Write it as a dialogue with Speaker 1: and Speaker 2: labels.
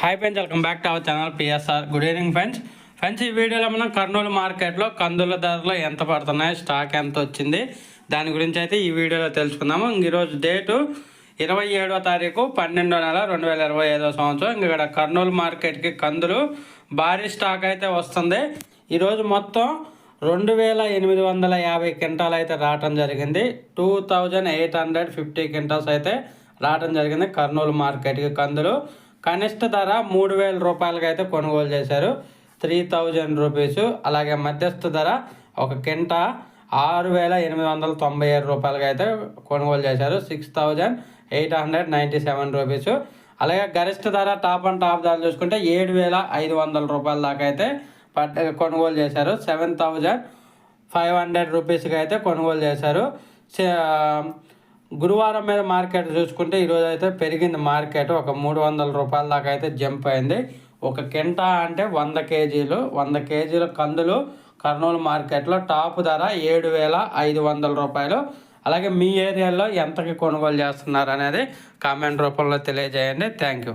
Speaker 1: Hi friends welcome back to our channel PSR good evening friends friends ఈ వీడియోలో మనం కర్నూలు మార్కెట్లో కందుల ధరలు ఎంత పడుతున్నాయి స్టాక్ ఎంత వచ్చింది దాని గురించి అయితే ఈ వీడియోలో తెలుసుకుందాము. ఈరోజు డేటు ఇరవై ఏడవ తారీఖు పన్నెండో నెల రెండు వేల ఇరవై ఐదో సంవత్సరం. ఇక్కడ కర్నూలు మార్కెట్కి కందులు భారీ స్టాక్ అయితే వస్తుంది. ఈరోజు మొత్తం రెండు వేల ఎనిమిది వందల యాభై క్వింటాలు అయితే రావటం జరిగింది. Two thousand eight hundred fifty quintals అయితే రావటం జరిగింది కర్నూలు మార్కెట్కి కందులు. కనిష్ట ధర మూడు వేల రూపాయలకి అయితే కొనుగోలు చేశారు. Three thousand rupees. అలాగే మధ్యస్థ ధర ఒక కింట ఆరు వేల ఎనిమిది వందల తొంభై ఏడు రూపాయలకి అయితే కొనుగోలు చేశారు. Six thousand eight hundred ninety seven rupees. అలాగే గరిష్ట ధర టాప్ అండ్ టాప్ ధర చూసుకుంటే ఏడు వేల ఐదు వందల రూపాయల దాకా అయితే పట్ కొనుగోలు చేశారు. సెవెన్ థౌజండ్ ఫైవ్ హండ్రెడ్ రూపీస్కి అయితే కొనుగోలు చేశారు. గురువారం మీద మార్కెట్ చూసుకుంటే ఈరోజు అయితే పెరిగింది మార్కెట్. ఒక మూడు వందల రూపాయల దాకా అయితే జంప్ అయింది. ఒక కింటా అంటే వంద కేజీలు. వంద కేజీల కందులు కర్నూలు మార్కెట్లో టాప్ ధర ఏడు వేల ఐదు వందల రూపాయలు. అలాగే మీ ఏరియాలో ఎంతకి కొనుగోలు చేస్తున్నారు అనేది కామెంట్ రూపంలో తెలియజేయండి. Thank you.